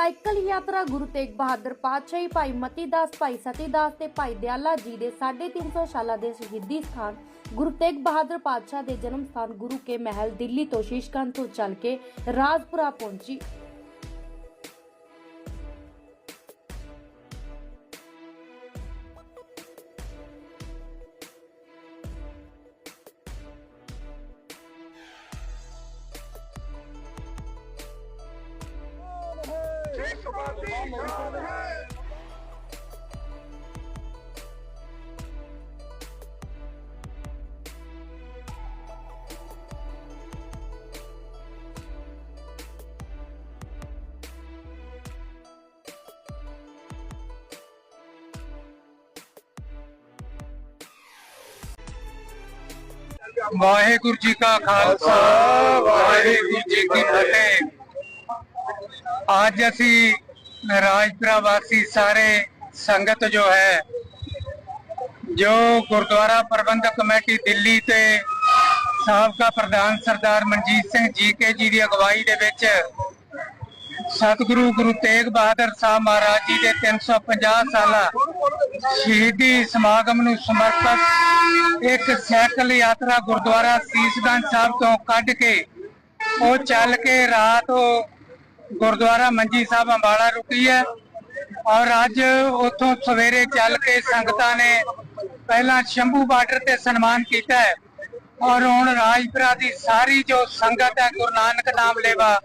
Cycle ਯਾਤਰਾ ਗੁਰੂ ਤੇਗ ਬਹਾਦਰ ਪਾਤਸ਼ਾਹੀ ਭਾਈ ਮਤੀ ਦਾਸ, ਭਾਈ ਸਤੀ ਦਾਸ ਤੇ ਭਾਈ ਦਿਆਲਾ ਜੀ ਦੇ 350 ਸਾਲਾਂ ਦੇ ਸ਼ਹੀਦੀ ਸਥਾਨ ਗੁਰੂ ਤੇਗ ਬਹਾਦਰ ਪਾਤਸ਼ਾਹ ਦੇ ਜਨਮ ਸਥਾਨ ਗੁਰੂ ਕੇ ਮਹਿਲ ਦਿੱਲੀ ਤੋਂ ਸ਼ੀਸ਼ਗੰਜ ਤੋਂ ਚੱਲ ਕੇ ਰਾਜਪੁਰਾ ਪਹੁੰਚੀ। ਵਾਹਿਗੁਰੂ ਜੀ ਕਾ ਖਾਲਸਾ ਵਾਹਿਗੁਰੂ ਜੀ ਕੀ ਫਤਿਹ ਅੱਜ ਅਸੀਂ ਰਾਜਪੁਰਾ ਵਾਸੀ ਸਾਰੇ ਸੰਗਤ ਜੋ ਹੈ, ਜੋ ਗੁਰਦੁਆਰਾ ਪ੍ਰਬੰਧਕ ਕਮੇਟੀ ਦਿੱਲੀ ਤੇ ਸਾਬਕਾ ਪ੍ਰਧਾਨ ਸਰਦਾਰ ਮਨਜੀਤ ਸਿੰਘ ਜੀਕੇ ਜੀ ਦੀ ਅਗਵਾਈ ਦੇ ਵਿੱਚ ਸਤਿਗੁਰੂ ਗੁਰੂ ਤੇਗ ਬਹਾਦਰ ਸਾਹਿਬ ਮਹਾਰਾਜ ਜੀ ਦੇ 350 ਸਾਲਾ ਸ਼ਹੀਦੀ ਸਮਾਗਮ ਨੂੰ ਸਮਰਪਿਤ ਇੱਕ ਸਾਈਕਲ ਯਾਤਰਾ ਗੁਰਦੁਆਰਾ ਸੀਸਗੰਜ ਸਾਹਿਬ ਤੋਂ ਕੱਢ ਕੇ ਉਹ ਚੱਲ ਕੇ ਰਾਤ ਉਹ ਗੁਰਦੁਆਰਾ ਮੰਜੀ ਸਾਹਿਬ ਅੰਬਾਲਾ ਰੁਕੀ ਹੈ ਔਰ ਅੱਜ ਉੱਥੋਂ ਸਵੇਰੇ ਚੱਲ ਕੇ ਸੰਗਤਾਂ ਨੇ ਪਹਿਲਾਂ ਸ਼ੰਭੂ ਬਾਰਡਰ ਤੇ ਸਨਮਾਨ ਕੀਤਾ ਹੈ ਔਰ ਹੁਣ ਰਾਜਪੁਰਾ ਦੀ ਸਾਰੀ ਜੋ ਸੰਗਤ ਹੈ, ਗੁਰੂ ਨਾਨਕ ਨਾਮ ਲੈਵਾ,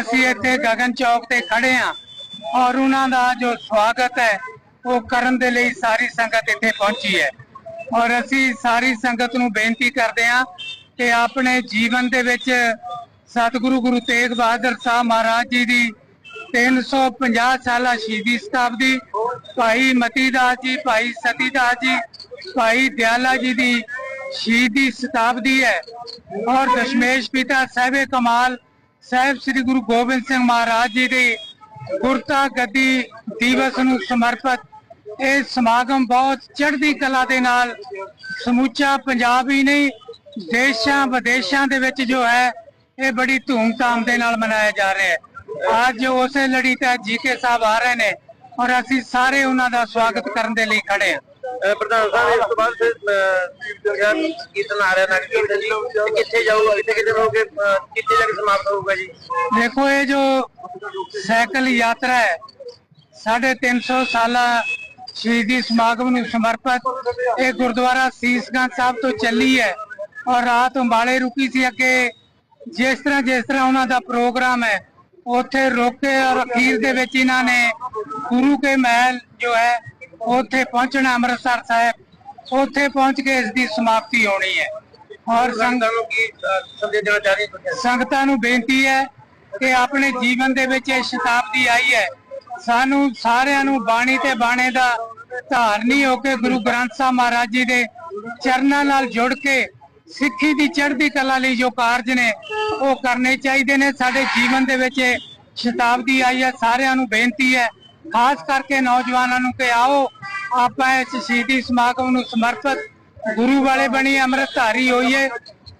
ਅਸੀਂ ਇੱਥੇ ਗਗਨ ਚੌਕ ਤੇ ਖੜੇ ਹਾਂ ਔਰ ਉਹਨਾਂ ਦਾ ਜੋ ਸਵਾਗਤ ਹੈ, ਉਹ ਕਰਨ ਦੇ ਲਈ ਸਾਰੀ ਸੰਗਤ ਇੱਥੇ ਪਹੁੰਚੀ ਹੈ ਔਰ ਅਸੀਂ ਸਾਰੀ ਸੰਗਤ ਨੂੰ ਬੇਨਤੀ ਕਰਦੇ ਹਾਂ ਕਿ ਆਪਣੇ ਜੀਵਨ ਦੇ ਵਿੱਚ ਸਤਿਗੁਰੂ ਗੁਰੂ ਤੇਗ ਬਹਾਦਰ ਸਾਹਿਬ ਮਹਾਰਾਜ ਜੀ ਦੀ 350 ਸਾਲਾ ਸ਼ਹੀਦੀ ਸ਼ਤਾਬਦੀ ਭਾਈ ਮਤੀ ਦਾਸ ਜੀ, ਭਾਈ ਸਤੀ ਜੀ, ਭਾਈ ਦਿਆਲਾ ਜੀ ਦੀ ਸ਼ਹੀਦੀ ਸ਼ਤਾਬਦੀ ਹੈ। ਔਰ ਦਸ਼ਮੇਸ਼ ਪਿਤਾ ਸਾਹਿਬੇ ਕਮਾਲ ਸਾਹਿਬ ਸ੍ਰੀ ਗੁਰੂ ਗੋਬਿੰਦ ਸਿੰਘ ਮਹਾਰਾਜ ਜੀ ਦੇ ਗੁਰਤਾ ਗੱਦੀ ਦਿਵਸ ਨੂੰ ਸਮਰਪਿਤ ਇਹ ਸਮਾਗਮ ਬਹੁਤ ਚੜ੍ਹਦੀ ਕਲਾ ਦੇ ਨਾਲ ਸਮੁੱਚਾ ਪੰਜਾਬ ਹੀ ਨਹੀਂ ਦੇਸ਼ਾਂ ਵਿਦੇਸ਼ਾਂ ਦੇ ਵਿੱਚ ਜੋ ਹੈ ਇਹ ਬੜੀ ਧੂਮਧਾਮ ਦੇ ਨਾਲ ਮਨਾਇਆ ਜਾ ਰਿਹਾ ਹੈ। ਅੱਜ ਉਸੇ ਲੜੀ ਤੇ ਜੀਕੇ ਸਾਹਿਬ ਆ ਰਹੇ ਨੇ ਔਰ ਅਸੀਂ ਸਾਰੇ ਉਹਨਾਂ ਦਾ ਸਵਾਗਤ ਕਰਨ ਦੇ ਲਈ ਖੜੇ ਹਾਂ। ਪ੍ਰਧਾਨ ਸਾਹਿਬ ਇਸ ਤੋਂ ਬਾਅਦ ਫਿਰ ਕੀਰਤਨ ਆ ਰਿਹਾ ਨਗਰ ਕੀਰਤਨ ਜੀ ਕਿੱਥੇ ਜਾਊਗਾ? ਕਿੱਥੇ ਕਿੱਥੇ ਰਹੋਗੇ? ਕਿੱਥੇ ਜਾ ਕੇ ਸਮਾਪਤ ਹੋਊਗਾ ਜੀ? ਦੇਖੋ ਇਹ ਜੋ ਸਾਈਕਲ ਯਾਤਰਾ ਹੈ ਸਾਢੇ 300 ਸਾਲਾ ਸ਼ਹੀਦੀ ਸਮਾਗਮ ਨੂੰ ਸਮਰਪਿਤ ਇਹ ਗੁਰਦੁਆਰਾ ਸੀਸਗੰਜ ਸਾਹਿਬ ਤੋਂ ਚੱਲੀ ਹੈ ਔਰ ਰਾਤ ਅੰਬਾਲੇ ਰੁਕੀ ਸੀ ਅੱਗੇ। ਜਿਸ ਤਰ੍ਹਾਂ ਜਿਸ ਤਰ੍ਹਾਂ ਉਹਨਾਂ ਦਾ ਪ੍ਰੋਗਰਾਮ ਹੈ ਉੱਥੇ ਰੋਕੇ ਔਰ ਅਖੀਰ ਦੇ ਵਿੱਚ ਇਹਨਾਂ ਨੇ ਗੁਰੂ ਕੇ ਮਹਿਲ ਜੋ ਹੈ ਉੱਥੇ ਪਹੁੰਚਣਾ ਅੰਮ੍ਰਿਤਸਰ ਸਾਹਿਬ। ਉੱਥੇ ਪਹੁੰਚ ਕੇ ਇਸ ਦੀ ਸਮਾਪਤੀ ਹੋਣੀ ਹੈ। ਔਰ ਸੰਗਤ ਨੂੰ ਕੀ ਅਹ, ਸੰਦੇਸ਼ ਦੇਣਾ ਚਾਹ ਰਹੇ ਹੋ ਸੰਗਤਾਂ ਨੂੰ ਬੇਨਤੀ ਹੈ ਕਿ ਆਪਣੇ ਜੀਵਨ ਦੇ ਵਿੱਚ ਇਹ ਸ਼ਤਾਬਦੀ ਆਈ ਹੈ। ਸਾਨੂੰ ਸਾਰਿਆਂ ਨੂੰ ਬਾਣੀ ਤੇ ਬਾਣੇ ਦਾ ਧਾਰਨੀ ਹੋ ਕੇ ਗੁਰੂ ਗ੍ਰੰਥ ਸਾਹਿਬ ਮਹਾਰਾਜ ਜੀ ਦੇ ਚਰਨਾਂ ਨਾਲ ਜੁੜ ਕੇ ਸਿੱਖੀ ਦੀ ਚੜ੍ਹਦੀ ਕਲਾ ਲਈ ਜੋ ਕਾਰਜ ਨੇ, ਉਹ ਕਰਨੇ ਚਾਹੀਦੇ ਨੇ। ਸਾਡੇ ਜੀਵਨ ਦੇ ਵਿੱਚ ਸ਼ਤਾਬਦੀ ਆਈ ਹੈ, ਸਾਰਿਆਂ ਨੂੰ ਬੇਨਤੀ ਹੈ, ਖਾਸ ਕਰਕੇ ਨੌਜਵਾਨਾਂ ਨੂੰ ਕਿ ਆਓ, ਆਪਾਂ ਇਸ ਸ਼ਹੀਦੀ ਸਮਾਗਮ ਨੂੰ ਸਮਰਪਿਤ ਗੁਰੂ ਵਾਲੇ ਬਣੀ ਅੰਮ੍ਰਿਤਧਾਰੀ ਹੋਈਏ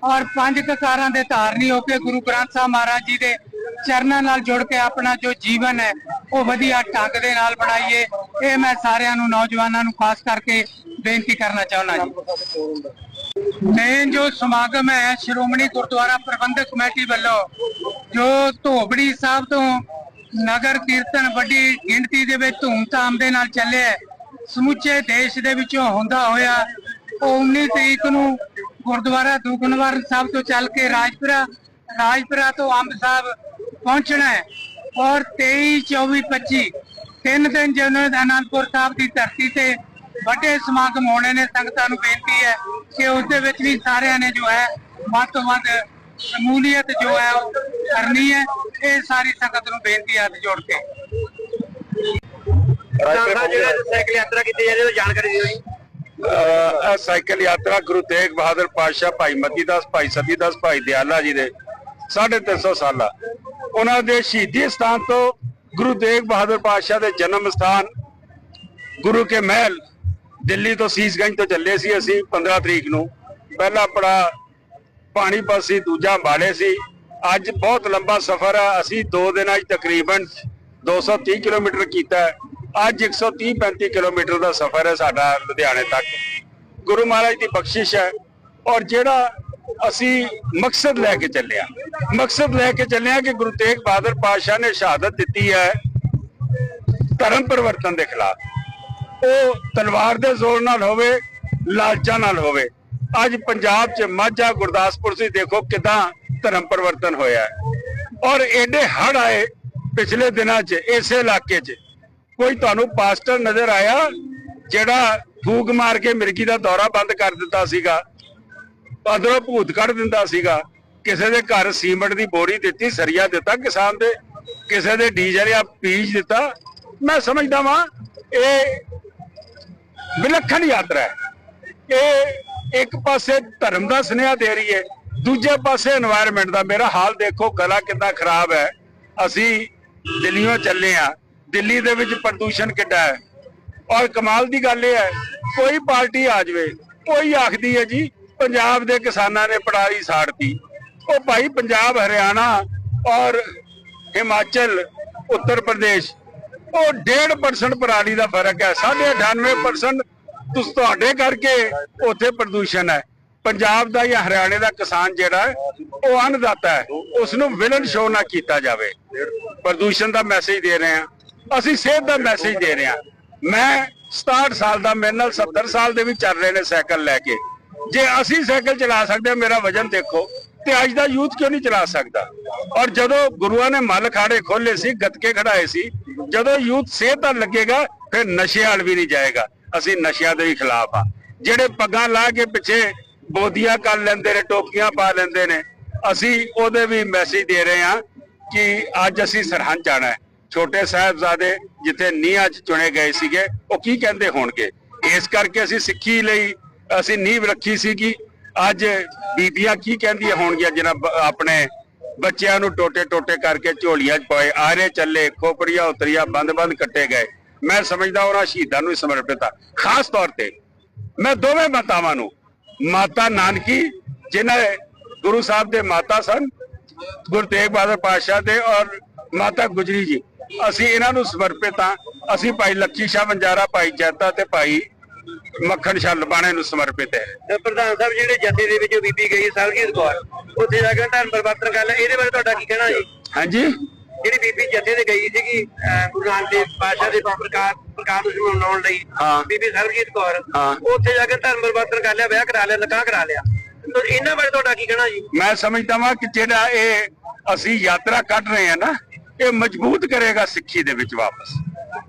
ਔਰ ਪੰਜ ਕਕਾਰਾਂ ਦੇ ਧਾਰਨੀ ਹੋ ਕੇ ਗੁਰੂ ਗ੍ਰੰਥ ਸਾਹਿਬ ਮਹਾਰਾਜ ਜੀ ਦੇ ਚਰਨਾਂ ਨਾਲ ਜੁੜ ਕੇ ਆਪਣਾ ਜੋ ਜੀਵਨ ਹੈ, ਉਹ ਵਧੀਆ ਢੰਗ ਦੇ ਨਾਲ ਬਣਾਈਏ। ਇਹ ਮੈਂ ਸਾਰਿਆਂ ਨੂੰ, ਨੌਜਵਾਨਾਂ ਨੂੰ ਖਾਸ ਕਰਕੇ ਬੇਨਤੀ ਕਰਨਾ ਚਾਹੁੰਦਾ ਜੀ। ਮੇਨ ਜੋ ਸਮਾਗਮ ਹੈ, ਸ਼੍ਰੋਮਣੀ ਗੁਰਦੁਆਰਾ ਪ੍ਰਬੰਧਕ ਕਮੇਟੀ ਵੱਲੋਂ, ਜੋ ਧੋਬੜੀ ਸਾਹਿਬ ਤੋਂ ਨਗਰ ਕੀਰਤਨ ਵੱਡੀ ਗਿਣਤੀ ਦੇ ਵਿੱਚ ਧੂਮਧਾਮ ਦੇ ਨਾਲ ਚੱਲਿਆ ਸਮੁੱਚੇ ਦੇਸ਼ ਦੇ ਵਿੱਚੋਂ ਹੁੰਦਾ ਹੋਇਆ ਉਹ 19 ਤਰੀਕ ਨੂੰ ਗੁਰਦੁਆਰਾ ਦੁਗਨਵਾਰ ਸਾਹਿਬ ਤੋਂ ਚੱਲ ਕੇ ਰਾਜਪੁਰਾ ਰਾਜਪੁਰਾ ਤੋਂ ਅੰਬ ਸਾਹਿਬ ਪਹੁੰਚਣਾ ਹੈ ਔਰ 23 24 25 ਤਿੰਨ ਦਿਨ ਜਦੋਂ ਅਨੰਦਪੁਰ ਸਾਹਿਬ ਦੀ ਧਰਤੀ ਤੇ ਵੱਡੇ ਸਮਾਗਮ ਹੋਣੇ ਨੇ ਸੰਗਤਾਂ ਨੂੰ ਬੇਨਤੀ ਹੈ ਕਿ ਉਸ ਦੇ ਵਿੱਚ ਵੀ ਸਾਰਿਆਂ ਨੇ ਜੋ ਹੈ ਵੱਧ ਤੋਂ ਵੱਧ ਸ਼ਮੂਲੀਅਤ ਜੋ ਹੈ ਉਹ ਕਰਨੀ ਹੈ। ਇਹ ਸਾਰੀ ਸੰਗਤ ਨੂੰ ਬੇਨਤੀ ਹੱਥ ਜੋੜ ਕੇ। ਜਿਹੜਾ ਸਾਈਕਲ ਯਾਤਰਾ ਕੀਤੀ ਜਾ ਰਹੀ ਹੈ ਉਹਦੀ ਜਾਣਕਾਰੀ ਦਿਓ ਜੀ। ਅਹ ਇਹ ਸਾਈਕਲ ਯਾਤਰਾ ਗੁਰੂ ਤੇਗ ਬਹਾਦਰ ਪਾਤਸ਼ਾਹ ਭਾਈ ਮਤੀ ਦਾਸ ਭਾਈ ਸਤੀ ਦਾਸ ਭਾਈ ਦਿਆਲਾ ਜੀ ਦੇ 350 ਸਾਲਾ। ਉਹਨਾਂ ਦੇ ਸ਼ਹੀਦੀ ਸਥਾਨ ਤੋਂ ਗੁਰੂ ਤੇਗ ਬਹਾਦਰ ਪਾਤਸ਼ਾਹ ਦੇ ਜਨਮ ਸਥਾਨ ਗੁਰੂ ਕੇ ਮਹਿਲ ਦਿੱਲੀ ਤੋਂ ਸੀਸਗੰਜ ਤੋਂ ਚੱਲੇ ਸੀ ਅਸੀਂ 15 ਤਰੀਕ ਨੂੰ। ਪਹਿਲਾ ਆਪਣਾ ਪਾਣੀਪਤ ਸੀ, ਦੂਜਾ ਅੰਬਾਲੇ ਸੀ। ਅੱਜ ਬਹੁਤ ਲੰਬਾ ਸਫ਼ਰ ਆ। ਅਸੀਂ ਦੋ ਦਿਨਾਂ 'ਚ ਤਕਰੀਬਨ 230 ਕਿਲੋਮੀਟਰ ਕੀਤਾ ਹੈ। ਅੱਜ 130 35 ਕਿਲੋਮੀਟਰ ਦਾ ਸਫ਼ਰ ਹੈ ਸਾਡਾ ਲੁਧਿਆਣੇ ਤੱਕ। ਗੁਰੂ ਮਹਾਰਾਜ ਦੀ ਬਖਸ਼ਿਸ਼ ਹੈ। ਔਰ ਜਿਹੜਾ ਅਸੀਂ ਮਕਸਦ ਲੈ ਕੇ ਚੱਲਿਆ ਮਕਸਦ ਲੈ ਕੇ ਚੱਲਿਆ ਕਿ ਗੁਰੂ ਤੇਗ ਬਹਾਦਰ ਪਾਤਸ਼ਾਹ ਨੇ ਸ਼ਹਾਦਤ ਦਿੱਤੀ ਹੈ ਧਰਮ ਪਰਿਵਰਤਨ ਦੇ ਖਿਲਾਫ। ਉਹ ਤਲਵਾਰ ਦੇ ਜ਼ੋਰ ਨਾਲ ਹੋਵੇ, ਲਾਲਚਾਂ ਨਾਲ ਹੋਵੇ। ਅੱਜ ਪੰਜਾਬ 'ਚ ਮਾਝਾ ਗੁਰਦਾਸਪੁਰ ਸੀ, ਦੇਖੋ ਕਿਦਾਂ ਧਰਮ ਪਰਿਵਰਤਨ ਹੋਇਆ ਔਰ ਐਡੇ ਹੜ ਆਏ ਪਿਛਲੇ ਦਿਨਾਂ 'ਚ, ਇਸੇ ਇਲਾਕੇ 'ਚ। ਕੋਈ ਤੁਹਾਨੂੰ ਪਾਸਟਰ ਨਜ਼ਰ ਆਇਆ, ਜਿਹੜਾ ਫੂਕ ਮਾਰ ਕੇ ਮਿਰਗੀ ਦਾ ਦੌਰਾ ਬੰਦ ਕਰ ਦਿੱਤਾ ਸੀਗਾ, ਅੰਦਰੋਂ ਭੂਤ ਕੱਢ ਦਿੰਦਾ ਸੀਗਾ, ਕਿਸੇ ਦੇ ਘਰ ਸੀਮੈਂਟ ਦੀ ਬੋਰੀ ਦਿੱਤੀ, ਸਰੀਆ ਦਿੱਤਾ ਕਿਸਾਨ ਦੇ, ਕਿਸੇ ਦੇ ਡੀਜ਼ਲ ਜਾਂ ਪੀਜ ਦਿੱਤਾ। ਮੈਂ ਸਮਝਦਾ ਵਾਂ, ਇਹ ਵਿਲੱਖਣ ਯਾਤਰਾ ਹੈ। ਕਿ ਇੱਕ ਪਾਸੇ ਧਰਮ ਦਾ ਸੁਨੇਹਾ ਦੇ ਰਹੀ ਹੈ, ਦੂਜੇ ਪਾਸੇ এনवायरमेंट ਦਾ। ਮੇਰਾ ਹਾਲ ਦੇਖੋ, ਗਲਾ ਕਿੰਨਾ ਖਰਾਬ ਹੈ। ਅਸੀਂ ਦਿੱਲੀੋਂ ਚੱਲੇ ਆ ਦਿੱਲੀ ਦੇ ਵਿੱਚ ਪ੍ਰਦੂਸ਼ਣ ਕਿੱਡਾ ਹੈ। ਔਰ ਕਮਾਲ ਦੀ ਗੱਲ ਇਹ ਹੈ, ਕੋਈ ਪਾਰਟੀ ਆ ਜਾਵੇ, ਕੋਈ ਆਖਦੀ ਹੈ ਜੀ, ਪੰਜਾਬ ਦੇ ਕਿਸਾਨਾਂ ਨੇ ਪੜਾਲੀ ਸਾੜਤੀ। ਉਹ ਭਾਈ ਪੰਜਾਬ, ਹਰਿਆਣਾ ਔਰ ਹਿਮਾਚਲ, ਉੱਤਰ ਪ੍ਰਦੇਸ਼ ਉਹ 1.5% ਪਰਾਲੀ ਦਾ ਫ਼ਰਕ ਹੈ 98% ਤੁਸ, ਤੁਹਾਡੇ ਕਰਕੇ ਉੱਥੇ ਪ੍ਰਦੂਸ਼ਣ ਹੈ। ਪੰਜਾਬ ਦਾ ਜਾਂ ਹਰਿਆਣੇ ਦਾ ਕਿਸਾਨ ਜਿਹੜਾ ਉਹ ਅੰਨਦਾਤਾ ਹੈ। ਉਸ ਨੂੰ ਵਿਲਨ ਸ਼ੋ ਨਾ ਕੀਤਾ ਜਾਵੇ। ਪ੍ਰਦੂਸ਼ਣ ਦਾ ਮੈਸੇਜ ਦੇ ਰਹੇ ਹਾਂ। ਅਸੀਂ ਸਿਹਤ ਦਾ ਮੈਸੇਜ ਦੇ ਰਹੇ ਹਾਂ। ਮੈਂ 67 ਸਾਲ ਦਾ, ਮੇਰੇ ਨਾਲ 70 ਸਾਲ ਦੇ ਵੀ ਚੱਲ ਰਹੇ ਨੇ ਸਾਈਕਲ ਲੈ ਕੇ। ਜੇ ਅਸੀਂ ਸਾਈਕਲ ਚਲਾ ਸਕਦੇ ਹਾਂ, ਮੇਰਾ ਵਜਨ ਦੇਖੋ, ਤੇ ਅੱਜ ਦਾ ਯੂਥ ਕਿਉਂ ਨਹੀਂ ਚਲਾ ਸਕਦਾ? ਔਰ ਜਦੋਂ ਗੁਰੂਆਂ ਨੇ ਮੱਲ ਖਾੜੇ ਖੋਲੇ ਸੀ, ਗੱਤਕੇ ਖੜਾਏ ਸੀ ਜਦੋਂ ਯੂਥ ਸਿਹਤ ਨਾਲ ਲੱਗੇਗਾ, ਫਿਰ ਨਸ਼ੇ ਵਾਲ ਵੀ ਨਹੀਂ ਜਾਏਗਾ। ਅਸੀਂ ਨਸ਼ਿਆਂ ਦੇ ਖਿਲਾਫ ਆ। ਜਿਹੜੇ ਪੱਗਾਂ ਲਾ ਕੇ ਪਿੱਛੇ ਬੋਦੀਆਂ ਕਰ ਲੈਂਦੇ ਨੇ, ਟੋਪੀਆਂ ਪਾ ਲੈਂਦੇ ਨੇ, ਅਸੀਂ ਉਹਦੇ ਵੀ ਮੈਸੇਜ ਦੇ ਰਹੇ ਹਾਂ ਕਿ ਅੱਜ ਅਸੀਂ ਸਰਹੰਦ ਜਾਣਾ ਹੈ। ਛੋਟੇ ਸਾਹਿਬਜ਼ਾਦੇ ਜਿੱਥੇ ਨੀਹਾਂ 'ਚ ਚੁਣੇ ਗਏ ਸੀਗੇ, ਉਹ ਕੀ ਕਹਿੰਦੇ ਹੋਣਗੇ? ਇਸ ਕਰਕੇ ਅਸੀਂ ਸਿੱਖੀ ਲਈ, ਅਸੀਂ ਨੀਂਹ ਰੱਖੀ ਸੀ ਕਿ ਅੱਜ ਬੀਬੀਆਂ ਕੀ ਕਹਿੰਦੀਆਂ ਹੋਣਗੀਆਂ ਜਿਹਨਾਂ ਆਪਣੇ ਬੱਚਿਆਂ ਨੂੰ ਟੋਟੇ ਟੋਟੇ ਕਰਕੇ ਝੋਲੀਆਂ 'ਚ ਪਾਏ ਆਰੇ ਚੱਲੇ, ਖੋਪੜੀਆਂ ਉਤਰੀਆਂ ਬੰਦ-ਬੰਦ ਕੱਟੇ ਗਏ। ਮੈਂ ਸਮਝਦਾ ਉਹਨਾਂ ਸ਼ਹੀਦਾਂ ਨੂੰ ਸਮਰਪਿਤ ਆ। ਖਾਸ ਤੌਰ ਤੇ ਮੈਂ ਦੋਵੇਂ ਮਾਤਾਵਾਂ ਨੂੰ, ਮਾਤਾ ਨਾਨਕੀ, ਜਿਨ੍ਹਾਂ ਗੁਰੂ ਸਾਹਿਬ ਦੇ ਮਾਤਾ ਸਨ, ਗੁਰੂ ਤੇਗ ਬਹਾਦਰ ਪਾਤਸ਼ਾਹ ਦੇ ਔਰ ਮਾਤਾ ਗੁਜਰੀ ਜੀ। ਅਸੀਂ ਇਹਨਾਂ ਨੂੰ ਸਮਰਪਿਤ ਹਾਂ ਅਸੀਂ ਭਾਈ ਲੱਕੀ ਸ਼ਾਹ ਵੰਜਾਰਾ, ਭਾਈ ਜੈਤਾ ਤੇ ਭਾਈ ਮੱਖਣ ਸ਼ਾਹ ਲਬਾਣੇ ਨੂੰ ਸਮਰਪਿਤ ਹੈ। ਪ੍ਰਧਾਨ ਸਾਹਿਬ, ਜਿਹੜੇ ਜਥੇ ਦੇ ਵਿੱਚ ਬੀਬੀ ਗਈ ਸਰਗੀਤ ਕੌਰ। ਉੱਥੇ ਜਾ ਕੇ ਧਰਮ ਪਰਿਵਰਤਨ ਕਰ ਲਿਆ ਇਹਦੇ ਬਾਰੇ ਤੁਹਾਡਾ ਕੀ ਕਹਿਣਾ ਜੀ? ਹਾਂਜੀ। ਜਿਹੜੀ ਬੀਬੀ ਜਥੇ ਤੇ ਗਈ ਸੀਗੀ ਅਹ ਗੁਰੂ ਨਾਨਕ ਦੇਵ ਪਾਤਸ਼ਾਹ ਦੇ ਪ੍ਰਕਾਰ ਪ੍ਰਕਾਰ ਨੂੰ ਮਨਾਉਣ ਲਈ। ਹਾਂ। ਬੀਬੀ ਸਰਬਜੀਤ ਕੌਰ। ਹਾਂ। ਉੱਥੇ ਜਾ ਕੇ ਧਰਮ ਪਰਿਵਰਤਨ ਕਰ ਲਿਆ ਵਿਆਹ ਕਰਾ ਲਿਆ ਨਿਕਾਹ ਕਰਾ ਲਿਆ। ਤੇ ਇਹਨਾਂ ਬਾਰੇ ਤੁਹਾਡਾ ਕੀ ਕਹਿਣਾ ਜੀ? ਮੈਂ ਸਮਝਦਾ ਵਾਂ ਕਿ ਜਿਹੜਾ ਇਹ ਅਸੀਂ ਯਾਤਰਾ ਕੱਢ ਰਹੇ ਹਾਂ ਨਾ ਇਹ ਮਜ਼ਬੂਤ ਕਰੇਗਾ ਸਿੱਖੀ ਦੇ ਵਿੱਚ ਵਾਪਸ।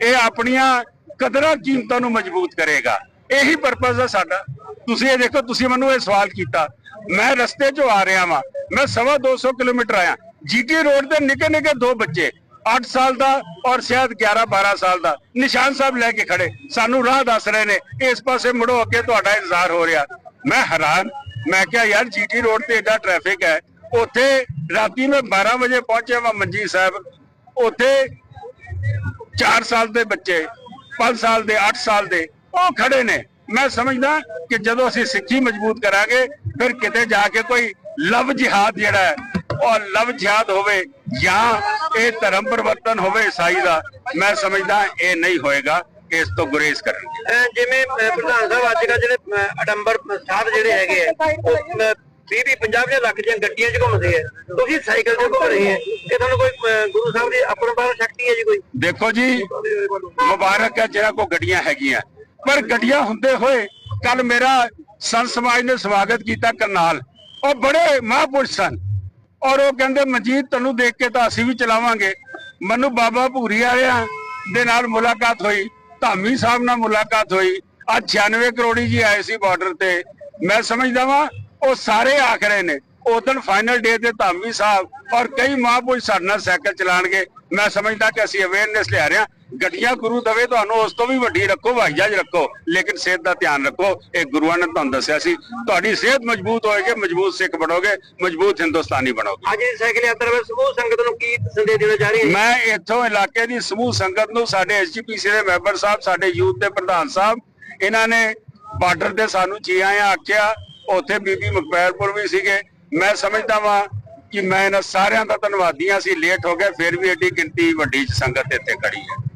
ਇਹ ਆਪਣੀਆਂ ਕਦਰਾਂ ਕੀਮਤਾਂ ਨੂੰ ਮਜ਼ਬੂਤ ਕਰੇਗਾ। ਇਹੀ ਪਰਪਸ ਹੈ ਸਾਡਾ। ਤੁਸੀਂ ਇਹ ਦੇਖੋ ਤੁਸੀਂ ਮੈਨੂੰ ਇਹ ਸਵਾਲ ਕੀਤਾ ਮੈਂ ਰਸਤੇ 'ਚੋਂ ਆ ਰਿਹਾ ਵਾਂ। ਮੈਂ ਸਵਾ 200 ਕਿਲੋਮੀਟਰ ਆਇਆ। ਜੀਟੀ ਰੋਡ ਤੇ ਨਿੱਕੇ ਨਿੱਕੇ ਦੋ ਬੱਚੇ 8 ਸਾਲ ਦਾ ਔਰ ਸ਼ਾਇਦ 11 12 ਸਾਲ ਦਾ, ਨਿਸ਼ਾਨ ਸਾਹਿਬ ਲੈ ਕੇ ਖੜੇ। ਸਾਨੂੰ ਰਾਹ ਦੱਸ ਰਹੇ ਨੇ, ਇਸ ਪਾਸੇ ਮੁੜੋ ਅੱਗੇ ਤੁਹਾਡਾ ਇੰਤਜ਼ਾਰ ਹੋ ਰਿਹਾ। ਮੈਂ ਹੈਰਾਨ, ਮੈਂ ਕਿਹਾ, ਯਾਰ, ਜੀਟੀ ਰੋਡ ਤੇ ਏਡਾ ਟ੍ਰੈਫਿਕ ਹੈ। ਉੱਥੇ ਰਾਤੀ ਮੈਂ 12 ਵਜੇ ਪਹੁੰਚਿਆ ਵਾ ਮੰਜੀ ਸਾਹਿਬ। ਉੱਥੇ 4 ਸਾਲ ਦੇ ਬੱਚੇ 5 ਸਾਲ ਦੇ 8 ਸਾਲ ਦੇ, ਉਹ ਖੜੇ ਨੇ। ਮੈਂ ਸਮਝਦਾ ਕਿ ਜਦੋਂ ਅਸੀਂ ਸਿੱਖੀ ਮਜ਼ਬੂਤ ਕਰਾਂਗੇ ਫਿਰ ਕਿਤੇ ਜਾ ਕੇ ਕੋਈ ਲਵ ਜਿਹਾਦ ਜਿਹੜਾ ਹੈ ਉਹ ਲਵ ਜਿਹਾਦ ਹੋਵੇ ਜਾਂ ਇਹ ਧਰਮ ਪਰਿਵਰਤਨ ਹੋਵੇ ਈਸਾਈ ਦਾ ਮੈਂ ਸਮਝਦਾ ਇਹ ਨਹੀਂ ਹੋਏਗਾ ਇਸ ਤੋਂ ਗੁਰੇਜ਼ ਕਰਨਗੇ। ਜਿਵੇਂ ਪ੍ਰਧਾਨ ਸਾਹਿਬ ਅੱਜ ਕੱਲ੍ਹ ਜਿਹੜੇ ਅਡੰਬਰ ਸਾਧ ਜਿਹੜੇ ਹੈਗੇ ਆ ਉਹ 20 20 50 ਲੱਖ ਦੀਆਂ ਗੱਡੀਆਂ 'ਚ ਘੁੰਮਦੇ ਆ। ਤੁਸੀਂ ਸਾਈਕਲ 'ਤੇ ਘੁੰਮ ਰਹੇ ਆ। ਇਹ ਤੁਹਾਨੂੰ ਕੋਈ ਗੁਰੂ ਸਾਹਿਬ ਦੀ ਅਪਰੰਪਰਾ ਸ਼ਕਤੀ ਹੈ ਜੀ ਕੋਈ? ਦੇਖੋ ਜੀ ਮੁਬਾਰਕ ਹੈ ਜਿਹੜਾ ਕੋ ਗੱਡੀਆਂ ਹੈਗੀਆਂ। ਪਰ ਗੱਡੀਆਂ ਹੁੰਦੇ ਹੋਏ ਕੱਲ ਮੇਰਾ ਸੰਤ ਸਮਾਜ ਨੇ ਸਵਾਗਤ ਕੀਤਾ ਕਰਨਾਲ। ਉਹ ਬੜੇ ਮਹਾਂਪੁਰਸ਼ ਸਨ। ਔਰ ਉਹ ਕਹਿੰਦੇ, ਮਨਜੀਤ, ਤੈਨੂੰ ਦੇਖ ਕੇ ਤਾਂ ਅਸੀਂ ਵੀ ਚਲਾਵਾਂਗੇ। ਮੈਨੂੰ ਬਾਬਾ ਭੂਰੀ ਵਾਲਿਆਂ ਦੇ ਨਾਲ ਮੁਲਾਕਾਤ ਹੋਈ। ਧਾਮੀ ਸਾਹਿਬ ਨਾਲ ਮੁਲਾਕਾਤ ਹੋਈ। ਅੱਜ 96 ਕਰੋੜੀ ਜੀ ਆਏ ਸੀ ਬਾਰਡਰ ਤੇ। ਮੈਂ ਸਮਝਦਾ ਵਾਂ, ਉਹ ਸਾਰੇ ਆਖ ਰਹੇ ਨੇ ਉਦੋਂ ਫਾਈਨਲ ਡੇ ਤੇ ਧਾਮੀ ਸਾਹਿਬ ਔਰ ਕਈ ਮਹਾਂਪੁਰਸ਼ ਸਾਡੇ ਨਾਲ ਸਾਈਕਲ ਚਲਾਣਗੇ। ਮੈਂ ਸਮਝਦਾ ਕਿ ਅਸੀਂ ਅਵੇਅਰਨੈਸ ਲਿਆ ਰਹੇ ਹਾਂ। ਗੱਡੀਆਂ ਗੁਰੂ ਦਵੇ ਤੁਹਾਨੂੰ ਉਸ ਤੋਂ ਵੀ ਵੱਡੀ ਰੱਖੋ ਹਵਾਈ ਜਹਾਜ਼ ਰੱਖੋ ਲੇਕਿਨ ਸਿਹਤ ਦਾ ਧਿਆਨ ਰੱਖੋ। ਇਹ ਗੁਰੂਆਂ ਨੇ ਤੁਹਾਨੂੰ ਦੱਸਿਆ ਸੀ। ਤੁਹਾਡੀ ਸਿਹਤ ਮਜ਼ਬੂਤ ਹੋਏਗੀ ਮਜ਼ਬੂਤ ਸਿੱਖ ਬਣੋਗੇ ਮਜ਼ਬੂਤ ਹਿੰਦੁਸਤਾਨੀ ਬਣੋਗੇ। ਅੱਜ ਦੀ ਸਾਈਕਲ ਯਾਤਰਾ ਵਿੱਚ ਸਮੂਹ ਸੰਗਤ ਨੂੰ ਕੀ ਸੰਦੇਸ਼ ਦੇਣਾ ਚਾਹ ਰਹੀ ਹੈ? ਮੈਂ ਇੱਥੋਂ ਇਲਾਕੇ ਦੀ ਸਮੂਹ ਸੰਗਤ ਨੂੰ ਸਾਡੇ ਐਸਜੀਪੀਸੀ ਦੇ ਮੈਂਬਰ ਸਾਹਿਬ ਸਾਡੇ ਯੂਥ ਦੇ ਪ੍ਰਧਾਨ ਸਾਹਿਬ ਇਹਨਾਂ ਨੇ ਬਾਰਡਰ ਤੇ ਸਾਨੂੰ ਜੀ ਆਇਆਂ ਆਖਿਆ। ਉੱਥੇ ਬੀਬੀ ਮਕਬੈਰਪੁਰ ਵੀ ਸੀਗੇ। ਮੈਂ ਸਮਝਦਾ ਵਾਂ ਕਿ ਮੈਂ ਇਹਨਾਂ ਸਾਰਿਆਂ ਦਾ ਧੰਨਵਾਦੀ ਹਾਂ। ਅਸੀਂ ਲੇਟ ਹੋ ਗਏ ਫਿਰ ਵੀ ਏਡੀ ਗਿਣਤੀ ਵੱਡੀ ਸੰਗਤ ਇੱਥੇ ਖੜੀ ਹੈ।